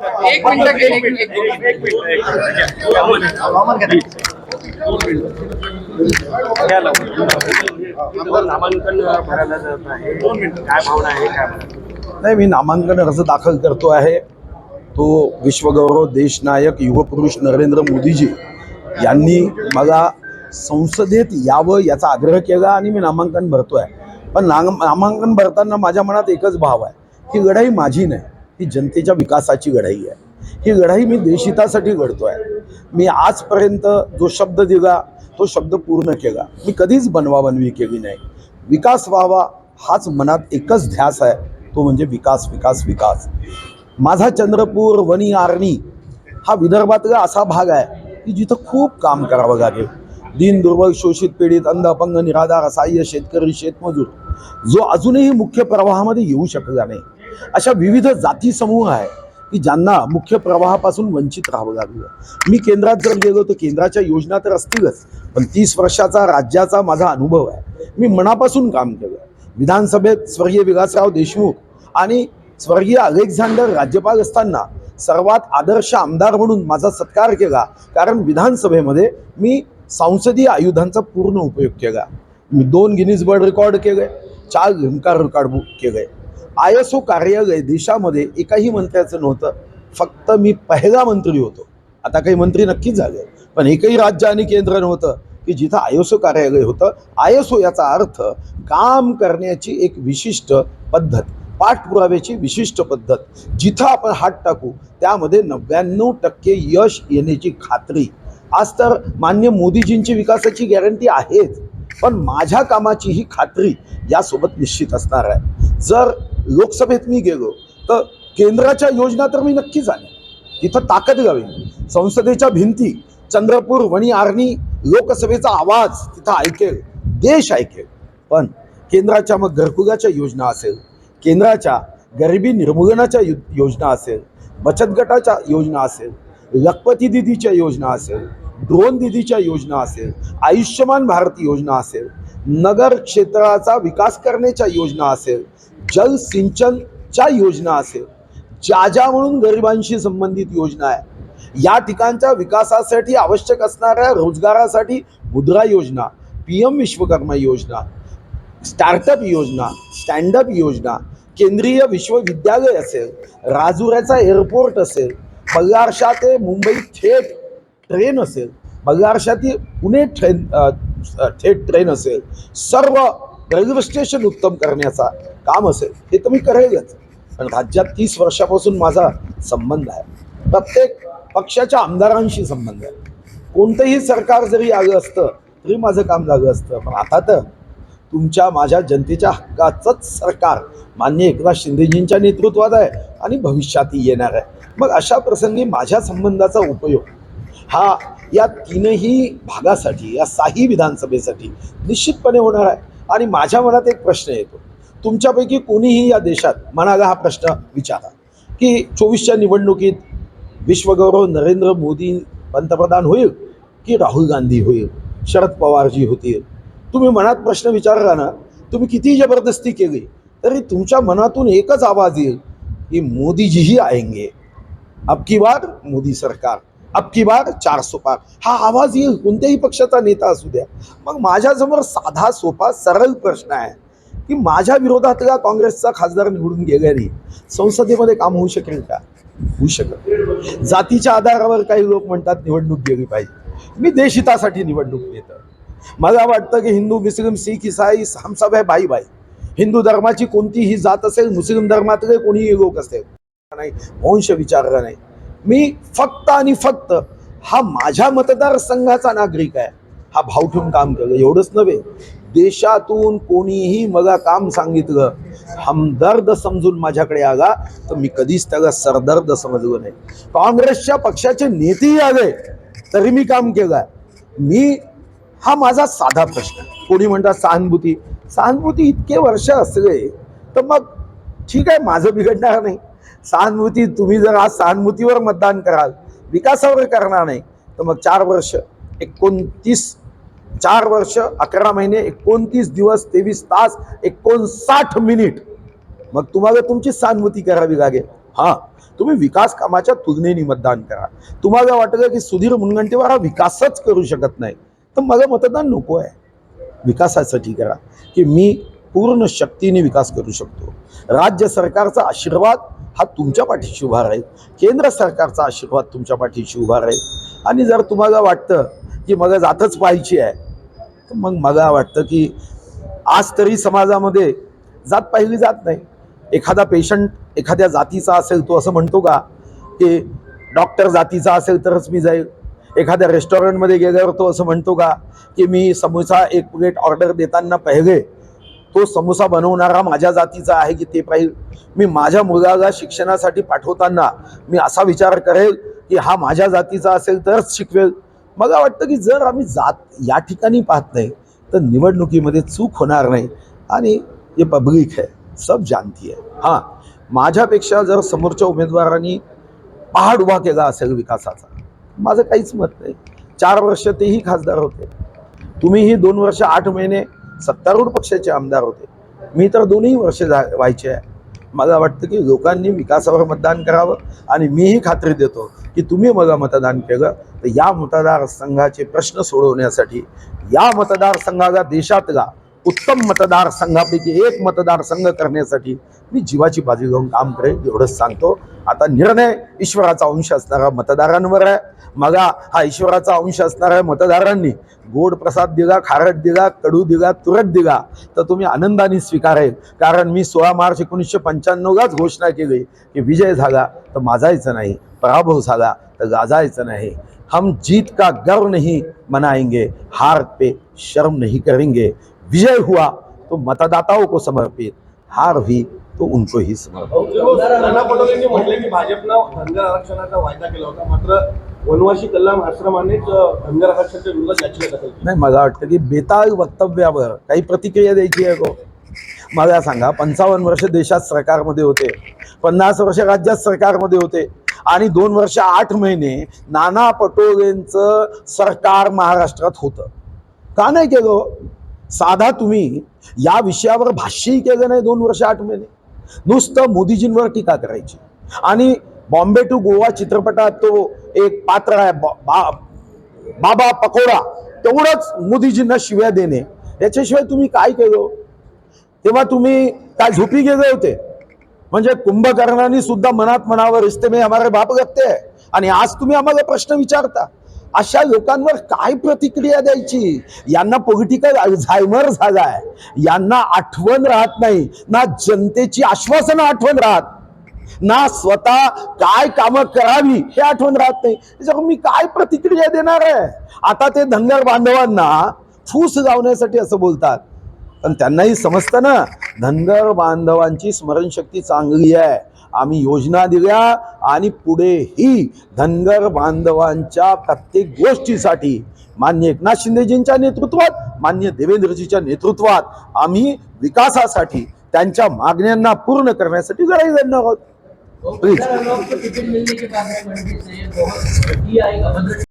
एक मिनिट एक मिनिट एक मिनिट. नामांकन भरायला जात आहे काय भावना आहे काय नाही मी नामांकन अर्ज दाखल करतो आहे. तो विश्वगौरव देशनायक युगपुरुष नरेंद्र मोदीजी यांनी मला संसदेत यावं याचा आग्रह केला आणि मी नामांकन भरतो आहे पण नाम नामांकन भरताना माझ्या मनात एकच भाव आहे ही लढाई माझी नाही. ही जनतेच्या विकासाची लढाई आहे. ही लढाई मी देशहितासाठी घडतो आहे मी आजपर्यंत जो शब्द दिला तो शब्द पूर्ण केला. मी कधीच बनवाबनवी केली नाही. विकास व्हावा हाच मनात एकच ध्यास आहे तो म्हणजे विकास विकास विकास. माझा चंद्रपूर वणी आर्णी हा विदर्भातला असा भाग आहे की जिथं खूप काम करावं लागेल. दीन दुर्बल शोषित पीडित अंध अपंग निराधार असहाय्य शेतकरी शेतमजूर जो अजूनही मुख्य प्रवाहामध्ये येऊ शकला नाही. अशा विविध जाती समूह आहे की ज्यांना मुख्य प्रवाहापासून वंचित राहावं लागलं. मी केंद्रात जर गेलो तर केंद्राच्या योजना तर असतीलच पण तीस वर्षाचा राज्याचा माझा अनुभव आहे. मी मनापासून काम केलं. विधानसभेत स्वर्गीय विलासराव देशमुख आणि स्वर्गीय अलेक्झांडर राज्यपाल असताना सर्वात आदर्श आमदार म्हणून माझा सत्कार केला. कारण विधानसभेमध्ये मी संसदीय आयुधांचा पूर्ण उपयोग केला. मी दोन गिनीज वर्ल्ड रेकॉर्ड केले चार लिमकार रेकॉर्ड बुक केले. आय एस ओ कार्यालय देशामध्ये एकाही मंत्र्याचं नव्हतं. फक्त मी पहिला मंत्री होतो. आता काही मंत्री नक्कीच झाले. पण एकही राज्य आणि केंद्र नव्हतं की जिथं आय एस ओ कार्यालय होतं. आय एस ओ याचा अर्थ काम करण्याची एक विशिष्ट पद्धत पाठपुराव्याची विशिष्ट पद्धत. जिथं आपण हात टाकू त्यामध्ये नव्याण्णव टक्के यश येण्याची खात्री. आज तर मान्य मोदीजींची विकासाची गॅरंटी आहेच. पण माझ्या कामाची ही खात्री यासोबत निश्चित असणार आहे. जर लोकसभेत मी गेलो तर केंद्राच्या योजना तर मी नक्कीच आले तिथं ताकद गावी. संसदेच्या भिंती चंद्रपूर वणी आर्णी लोकसभेचा आवाज तिथं ऐकेल देश ऐकेल. पण केंद्राच्या मग घरकुलाच्या योजना असेल केंद्राच्या गरिबी निर्मूलनाच्या योजना असेल बचत गटाच्या योजना असेल लखपती दिदीच्या योजना असेल ड्रोन दिदीच्या योजना असेल आयुष्यमान भारत योजना असेल नगर क्षेत्राचा विकास करण्याच्या योजना असेल जलसिंचनच्या योजना असेल. ज्या ज्या म्हणून गरिबांशी संबंधित योजना आहे. या ठिकाणच्या विकासासाठी आवश्यक असणाऱ्या रोजगारासाठी मुद्रा योजना पी एम विश्वकर्मा योजना स्टार्टअप योजना स्टँडअप योजना केंद्रीय विश्वविद्यालय असेल राजुऱ्याचा एअरपोर्ट असेल बल्लारशा ते मुंबई थेट ट्रेन असेल बल्लारशा ते पुणे ट्रेन थेट ट्रेन असेल सर्व रेल्वे स्टेशन उत्तम करण्याचा काम असेल हे तर मी करेलच. पण राज्यात तीस वर्षापासून माझा संबंध आहे. प्रत्येक पक्षाच्या आमदारांशी संबंध आहे. कोणतंही सरकार जरी आलं असतं तरी माझं काम झालं असतं. पण आता तर तुमच्या माझ्या जनतेच्या हक्काचंच सरकार मान्य एकनाथ शिंदेजींच्या नेतृत्वात आहे आणि भविष्यातही येणार आहे. मग अशा प्रसंगी माझ्या संबंधाचा उपयोग हा या तीनही भागासाठी या साही विधानसभेसाठी निश्चितपणे होणार आहे. आणि माझ्या मनात एक प्रश्न येतो. तुमच्यापैकी कोणीही या देशात मनाला हा प्रश्न विचारा की चोवीसच्या निवडणुकीत विश्वगौरव नरेंद्र मोदी पंतप्रधान होईल की राहुल गांधी होईल शरद पवारजी होतील? तुम्ही मनात प्रश्न विचारला ना तुम्ही किती जबरदस्ती केली तरी तुमच्या मनातून एकच आवाज येईल की मोदीजीही आएंगे. अब की बार मोदी सरकार. अब की बार चार सो पार हा आवाज येईल कोणत्याही पक्षाचा नेता असू द्या. मग माझ्यासमोर साधा सोपा सरळ प्रश्न आहे की माझ्या विरोधातला काँग्रेसचा खासदार निवडून गेल्याने संसदेमध्ये काम होऊ शकेल का? होऊ शकत जातीच्या आधारावर काही लोक म्हणतात निवडणूक गेली पाहिजे. मी देशहितासाठी निवडणूक घेतो मला वाटतं की हिंदू मुस्लिम सिख इसाई हमसाब आहे है भाई भाई हिंदू धर्माची कोणतीही जात असेल मुस्लिम धर्मातले कोणीही लोक असेल. नाही वंश विचारला नाही. मी फक्त आणि फक्त हा माझ्या मतदारसंघाचा नागरिक आहे. हा भाव ठेवून काम केलं. एवढंच नव्हे देशातून कोणीही मला काम सांगितलं हमदर्द समजून माझ्याकडे आला तर मी कधीच त्याला सरदर्द समजलो नाही. काँग्रेसच्या पक्षाचे नेतेही आले तरी मी काम केलं. मी हा माझा साधा प्रश्न. आहे. कोणी म्हणतात सहानुभूती? सहानुभूती इतके वर्ष असले तर मग ठीक आहे माझं बिघडणार नाही. सहानुभूती तुम्ही जर आज सहानुभूतीवर मतदान कराल विकासावर करणार नाही तर मग चार वर्ष एकोणतीस चार वर्ष अकरा महिने एकोणतीस दिवस तेवीस तास एकोणसाठ मिनिट. मग तुम्हाला तुमची सहानुभूती करावी लागेल. हां तुम्ही विकास कामाच्या तुलनेने मतदान करा. तुम्हाला वाटलं की सुधीर मुनगंटीवार हा विकासच करू शकत नाही. तर मला मतदान नको आहे विकासासाठी करा. की मी पूर्ण शक्तीने विकास करू शकतो. राज्य सरकारचा आशीर्वाद हा तुमच्या पाठीशी उभा राहील. केंद्र सरकारचा आशीर्वाद तुमच्या पाठीशी उभा राहील. आणि जर तुम्हाला वाटतं की मला जातच पाहिजे आहे तर मग मला वाटतं की आज तरी समाजामध्ये जात पाहिली जात नाही. एखादा पेशंट एखाद्या जातीचा असेल तो असं म्हणतो का की डॉक्टर जातीचा असेल तरच मी जाईल. एखाद्या रेस्टॉरंटमध्ये गेल्यावर तो असं म्हणतो का की मी समोसा एक प्लेट ऑर्डर देताना पहिले तो समोसा बनवणारा माझ्या जातीचा आहे की ते पाहिजे. मी माझ्या मुलाला शिक्षणासाठी पाठवताना मी असा विचार करेल की हा माझ्या जातीचा असेल तरच शिकवेल. मला वाटतं की जर आम्ही जात या ठिकाणी पाहत नाही तर निवडणुकीमध्ये चूक होणार नाही. आणि हे पब्लिक आहे सब जानती आहे. हां माझ्यापेक्षा जर समोरच्या उमेदवारांनी पहाड उभा केला असेल विकासाचा माझं काहीच मत नाही. चार वर्ष तेही खासदार होते. तुम्हीही दोन वर्ष आठ महिने सत्तारूढ पक्षाचे आमदार होते. मी तर दोन्ही वर्ष जा व्हायचे आहे. मला वाटतं की लोकांनी विकासावर मतदान करावं आणि मीही खात्री देतो की तुम्ही मला मतदान केलं तर या मतदारसंघाचे प्रश्न सोडवण्यासाठी या मतदारसंघाला देशातला उत्तम मतदारसंघापैकी एक मतदारसंघ करण्यासाठी मी जीवाची बाजू घेऊन काम करेन एवढंच सांगतो. आता निर्णय ईश्वराचा अंश असणारा मतदारांवर आहे. मगा हा ईश्वराचा अंश असणाऱ्या मतदारांनी गोड प्रसाद दिला खारट दिला कडू दिला तुरट दिला तर तुम्ही आनंदाने स्वीकारेल. कारण मी सोळा मार्च एकोणीसशे पंच्याण्णवलाच घोषणा केली की विजय झाला तर माजायचं नाही पराभव झाला तर गाजायचं नाही. हम जीत का गर्व नहीं मनाएंगे हार पे शर्म नहीं करेंगे. विजय हुआ तो मतदाताओं को समर्पित हार हुई तो उनको ही समर्पित नाना पटोलेंनी म्हटले की भाजपनं धनगर आरक्षणाचा वायदा केला होता मात्र वनवासी कल्याण आश्रमानेच धनगर आरक्षणाच्या विरोधात याचिका दाखल नाही मला वाटतं की बेताळ वक्तव्यावर काही प्रतिक्रिया द्यायची आहे को मला सांगा पंचावन्न वर्ष देशात सरकारमध्ये होते पन्नास वर्ष राज्यात सरकारमध्ये होते आणि दोन वर्ष आठ महिने नाना पटोलेंचं सरकार महाराष्ट्रात होतं का नाही केलं साधा तुम्ही या विषयावर भाष्यही केलं नाही दोन वर्ष आठ महिने. नुसतं मोदीजींवर टीका करायची. आणि बॉम्बे टू गोवा चित्रपटात तो एक पात्र आहे बा- बा- बाबा पकोडा. तेवढंच मोदीजींना शिव्या देणे. याच्याशिवाय तुम्ही काय केलं? तेव्हा तुम्ही काय झोपी गेले होते? म्हणजे कुंभकर्णाने सुद्धा मनात मनावर रिश्ते मे हमारे बाप लगते आणि आज तुम्ही आम्हाला प्रश्न विचारता. अशा लोकांवर काय प्रतिक्रिया द्यायची? यांना पॉलिटिकल अल्झायमर झालाय. यांना आठवण राहत नाही. ना जनतेची आश्वासनं आठवण राहत. ना स्वतः काय कामं करावी हे आठवण राहत नाही. त्याच्यामुळे मी काय प्रतिक्रिया देणार आहे? आता ते धनगर बांधवांना फूस लावण्यासाठी असं बोलतात. पण त्यांनाही समजतं ना धनगर बांधवांची स्मरणशक्ती चांगली आहे. आम्ही योजना दिल्या आणि पुढेही धनगर बांधवांच्या प्रत्येक गोष्टीसाठी मान्य एकनाथ शिंदेजींच्या नेतृत्वात मान्य देवेंद्रजीच्या नेतृत्वात आम्ही विकासासाठी त्यांच्या मागण्यांना पूर्ण करण्यासाठी लढाई लढणार आहोत. प्लीज